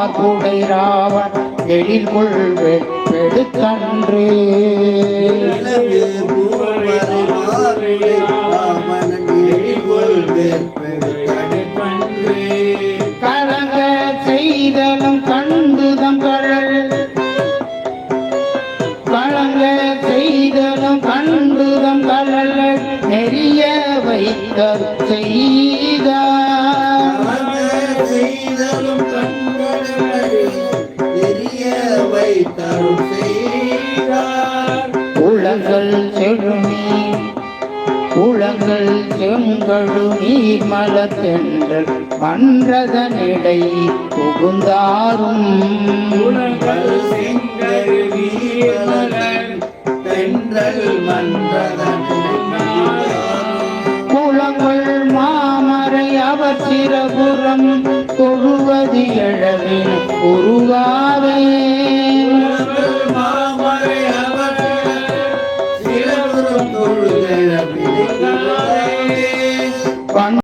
மார்புடை ராவன் எழில் கொள் வெடுத்தன்று நிலவு பூவரை மாறுடை ராமன் எழில்கொள் செய்தலும் கண்டுதம் கடல். கலங்க செய்தலும் கண்டுதம் கடல். நெறிய வைத்த செய்தார் வைத்தருள் செய்தார். உலங்கள் செழுமீ உலங்கள் செங்கழு நீர் மலத்தென்றல் மன்றதனிடை புகுந்தாரும் தென்றல் மன்றதன் குளங்கள் மாமரை சிறபுறம் தொழுவது எழவின் உருவாவே தொழுதல்